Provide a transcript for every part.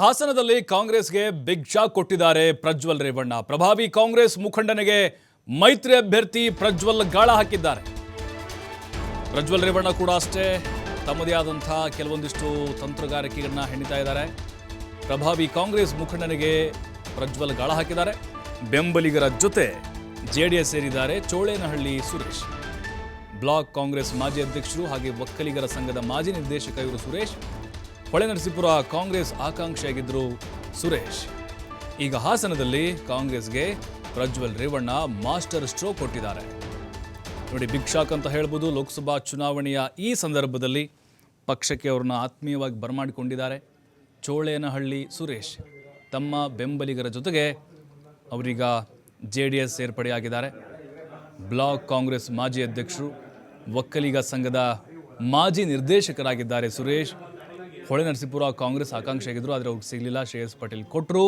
ಹಾಸನದಲ್ಲಿ ಕಾಂಗ್ರೆಸ್ಗೆ big shock ಕೊಟ್ಟಿದ್ದಾರೆ ಪ್ರಜ್ವಲ್ ರೇವಣ್ಣ. ಪ್ರಭಾವಿ ಕಾಂಗ್ರೆಸ್ ಮುಖಂಡನಿಗೆ ಮೈತ್ರಿ ಅಭ್ಯರ್ಥಿ ಪ್ರಜ್ವಲ್ ಗಾಳ ಹಾಕಿದ್ದಾರೆ. ಪ್ರಜ್ವಲ್ ರೇವಣ್ಣ ಕೂಡ ಅಷ್ಟೇ, ತಮ್ಮದೇ ಆದಂಥ ಕೆಲವೊಂದಿಷ್ಟು ತಂತ್ರಗಾರಿಕೆಗಳನ್ನ ಹೆಣಿತಾ ಇದ್ದಾರೆ. ಪ್ರಭಾವಿ ಕಾಂಗ್ರೆಸ್ ಮುಖಂಡನಿಗೆ ಪ್ರಜ್ವಲ್ ಗಾಳ ಹಾಕಿದ್ದಾರೆ. ಬೆಂಬಲಿಗರ ಜೊತೆ ಜೆಡಿಎಸ್ ಸೇರಿದ್ದಾರೆ ಚೋಳೇನಹಳ್ಳಿ ಸುರೇಶ್. ಬ್ಲಾಕ್ ಕಾಂಗ್ರೆಸ್ ಮಾಜಿ ಅಧ್ಯಕ್ಷರು ಹಾಗೆ ಒಕ್ಕಲಿಗರ ಸಂಘದ ಮಾಜಿ ನಿರ್ದೇಶಕ ಇವರು ಸುರೇಶ್. ಹೊಳೆನರಸೀಪುರ ಕಾಂಗ್ರೆಸ್ ಆಕಾಂಕ್ಷಿಯಾಗಿದ್ದರು ಸುರೇಶ್. ಈಗ ಹಾಸನದಲ್ಲಿ ಕಾಂಗ್ರೆಸ್ಗೆ ಪ್ರಜ್ವಲ್ ರೇವಣ್ಣ ಮಾಸ್ಟರ್ ಸ್ಟ್ರೋಕ್ ಕೊಟ್ಟಿದ್ದಾರೆ. ನೋಡಿ ಬಿಗ್ ಶಾಕ್ ಅಂತ ಹೇಳ್ಬೋದು, ಲೋಕಸಭಾ ಚುನಾವಣೆಯ ಈ ಸಂದರ್ಭದಲ್ಲಿ ಪಕ್ಷಕ್ಕೆ ಅವ್ರನ್ನ ಆತ್ಮೀಯವಾಗಿ ಬರಮಾಡಿಕೊಂಡಿದ್ದಾರೆ. ಚೋಳೇನಹಳ್ಳಿ ಸುರೇಶ್ ತಮ್ಮ ಬೆಂಬಲಿಗರ ಜೊತೆಗೆ ಅವರೀಗ ಜೆ ಡಿ ಎಸ್ ಸೇರ್ಪಡೆಯಾಗಿದ್ದಾರೆ. ಬ್ಲಾಕ್ ಕಾಂಗ್ರೆಸ್ ಮಾಜಿ ಅಧ್ಯಕ್ಷರು, ಒಕ್ಕಲಿಗ ಸಂಘದ ಮಾಜಿ ನಿರ್ದೇಶಕರಾಗಿದ್ದಾರೆ ಸುರೇಶ್. ಹೊಳೆನರಸೀಪುರ ಕಾಂಗ್ರೆಸ್ ಆಕಾಂಕ್ಷಿಯಾಗಿದ್ದರು ಆದರೆ ಅವ್ರಿಗೆ ಸಿಗಲಿಲ್ಲ. ಶ್ರೇಯಸ್ ಪಟೇಲ್ ಕೊಟ್ಟರು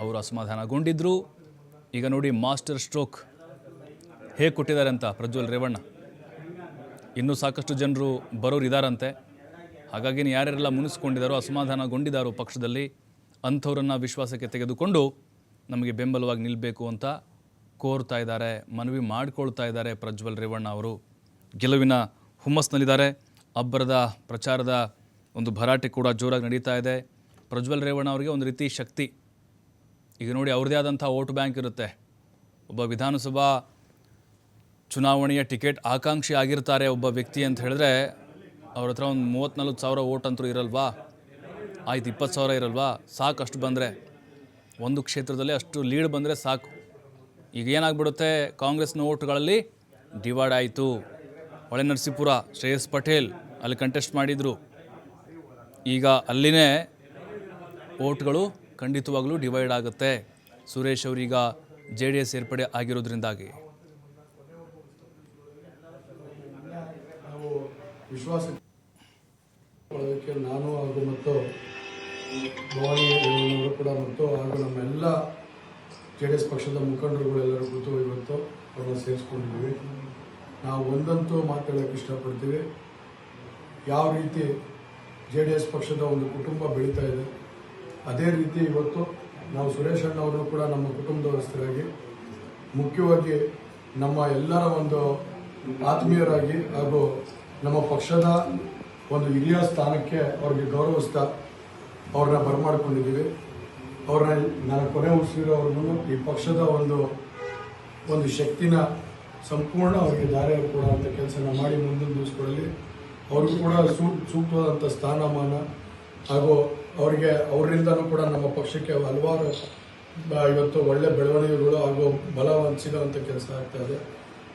ಅವರು ಅಸಮಾಧಾನಗೊಂಡಿದ್ದರು ಈಗ ನೋಡಿ, ಮಾಸ್ಟರ್ ಸ್ಟ್ರೋಕ್ ಹೇಗೆ ಕೊಟ್ಟಿದ್ದಾರೆ ಅಂತ ಪ್ರಜ್ವಲ್ ರೇವಣ್ಣ. ಇನ್ನೂ ಸಾಕಷ್ಟು ಜನರು ಬರೋರು ಇದ್ದಾರಂತೆ ಹಾಗಾಗಿ ಯಾರ್ಯಾರೆಲ್ಲ ಮುನಿಸ್ಕೊಂಡಿದ್ದಾರೋ ಅಸಮಾಧಾನಗೊಂಡಿದ್ದಾರೋ ಪಕ್ಷದಲ್ಲಿ, ಅಂಥವ್ರನ್ನ ವಿಶ್ವಾಸಕ್ಕೆ ತೆಗೆದುಕೊಂಡು ನಮಗೆ ಬೆಂಬಲವಾಗಿ ನಿಲ್ಲಬೇಕು ಅಂತ ಕೋರ್ತಾ ಇದ್ದಾರೆ, ಮನವಿ ಮಾಡಿಕೊಳ್ತಾ ಇದ್ದಾರೆ ಪ್ರಜ್ವಲ್ ರೇವಣ್ಣ ಅವರು. ಗೆಲುವಿನ ಹುಮ್ಮಸ್ನಲ್ಲಿದ್ದಾರೆ. ಅಬ್ಬರದ ಪ್ರಚಾರದ ಒಂದು ಭರಾಟೆ ಕೂಡ ಜೋರಾಗಿ ನಡೀತಾ ಇದೆ. ಪ್ರಜ್ವಲ್ ರೇವಣ್ಣ ಅವರಿಗೆ ಒಂದು ರೀತಿ ಶಕ್ತಿ. ಈಗ ನೋಡಿ ಅವ್ರದ್ದೇ ಆದಂಥ ವೋಟ್ ಬ್ಯಾಂಕ್ ಇರುತ್ತೆ. ಒಬ್ಬ ವಿಧಾನಸಭಾ ಚುನಾವಣೆಯ ಟಿಕೆಟ್ ಆಕಾಂಕ್ಷಿ ಆಗಿರ್ತಾರೆ ಒಬ್ಬ ವ್ಯಕ್ತಿ ಅಂತ ಹೇಳಿದ್ರೆ ಅವ್ರ ಹತ್ರ ಒಂದು ಮೂವತ್ತ್ನಾಲ್ಕು ಸಾವಿರ ಓಟ್ ಅಂತೂ ಇರಲ್ವಾ? ಆಯ್ತು, ಇಪ್ಪತ್ತು ಸಾವಿರ ಇರಲ್ವಾ? ಸಾಕು ಅಷ್ಟು ಬಂದರೆ. ಒಂದು ಕ್ಷೇತ್ರದಲ್ಲಿ ಅಷ್ಟು ಲೀಡ್ ಬಂದರೆ ಸಾಕು. ಈಗ ಏನಾಗ್ಬಿಡುತ್ತೆ? ಕಾಂಗ್ರೆಸ್ನ ಓಟ್ಗಳಲ್ಲಿ ಡಿವೈಡ್ ಆಯಿತು. ಹೊಳೆ ನರಸೀಪುರ ಶ್ರೇಯಸ್ ಪಟೇಲ್ ಅಲ್ಲಿ ಕಂಟೆಸ್ಟ್ ಮಾಡಿದರು. ಈಗ ಅಲ್ಲಿನೇ ಓಟ್ಗಳು ಖಂಡಿತವಾಗಲೂ ಡಿವೈಡ್ ಆಗುತ್ತೆ. ಸುರೇಶ್ ಅವರೀಗ ಜೆ ಡಿ ಎಸ್ ಸೇರ್ಪಡೆ ಆಗಿರೋದ್ರಿಂದಾಗಿ. ನಾನು ಹಾಗೂ ಮತ್ತು ಕೂಡ ಮತ್ತು ಹಾಗೂ ನಮ್ಮೆಲ್ಲ ಜೆ ಡಿ ಎಸ್ ಪಕ್ಷದ ಮುಖಂಡರುಗಳೆಲ್ಲರೂ ಕೂತು ಇವತ್ತು ಅವ್ರನ್ನ ಸೇರಿಸ್ಕೊಂಡಿದ್ದೀವಿ. ನಾವು ಒಂದಂತೂ ಮಾತಾಡೋಕ್ಕೆ ಇಷ್ಟಪಡ್ತೀವಿ. ಯಾವ ರೀತಿ ಜೆ ಡಿ ಎಸ್ ಪಕ್ಷದ ಒಂದು ಕುಟುಂಬ ಬೆಳೀತಾ ಇದೆ. ಅದೇ ರೀತಿ ಇವತ್ತು ನಾವು ಸುರೇಶ್ ಅಣ್ಣವರು ಕೂಡ ನಮ್ಮ ಕುಟುಂಬದವಸ್ಥರಾಗಿ, ಮುಖ್ಯವಾಗಿ ನಮ್ಮ ಎಲ್ಲರ ಒಂದು ಆತ್ಮೀಯರಾಗಿ ಹಾಗೂ ನಮ್ಮ ಪಕ್ಷದ ಒಂದು ಹಿರಿಯ ಸ್ಥಾನಕ್ಕೆ ಅವ್ರಿಗೆ ಗೌರವಿಸ್ತಾ ಅವ್ರನ್ನ ಬರಮಾಡ್ಕೊಂಡಿದ್ದೀವಿ. ಅವ್ರನ್ನ ನಾನು ಕೊನೆ ಉಳಿಸಿರೋವ್ರಿಗೂ ಈ ಪಕ್ಷದ ಒಂದು ಒಂದು ಶಕ್ತಿನ ಸಂಪೂರ್ಣ ಅವರಿಗೆ ದಾರಿ ಕೊಡುವಂಥ ಕೆಲಸನ ಮಾಡಿ ಮುಂದಿನ ದಿವಸಗಳಲ್ಲಿ ಅವ್ರಿಗೂ ಕೂಡ ಸೂಕ್ತ ಸೂಕ್ತವಾದಂಥ ಸ್ಥಾನಮಾನ ಹಾಗೂ ಅವರಿಗೆ, ಅವರಿಂದನೂ ಕೂಡ ನಮ್ಮ ಪಕ್ಷಕ್ಕೆ ಹಲವಾರು ಇವತ್ತು ಒಳ್ಳೆ ಬೆಳವಣಿಗೆಗಳು ಹಾಗೂ ಬಲ ಸಿಗೋವಂಥ ಕೆಲಸ ಆಗ್ತಾ ಇದೆ.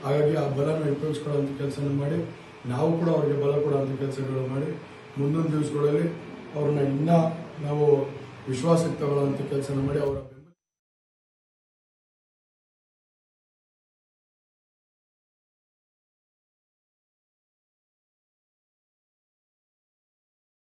ಹಾಗಾಗಿ ಆ ಬಲನ ಉಪಯೋಗಿಸ್ಕೊಳ್ಳೋಂಥ ಕೆಲಸನ ಮಾಡಿ, ನಾವು ಕೂಡ ಅವರಿಗೆ ಬಲ ಕೊಡುವಂಥ ಕೆಲಸಗಳು ಮಾಡಿ, ಮುಂದಿನ ದಿವಸಗಳಲ್ಲಿ ಅವ್ರನ್ನ ಇನ್ನೂ ನಾವು ವಿಶ್ವಾಸಕ್ಕೆ ತಗೊಳ್ಳೋಂಥ ಕೆಲಸನ ಮಾಡಿ ಅವರ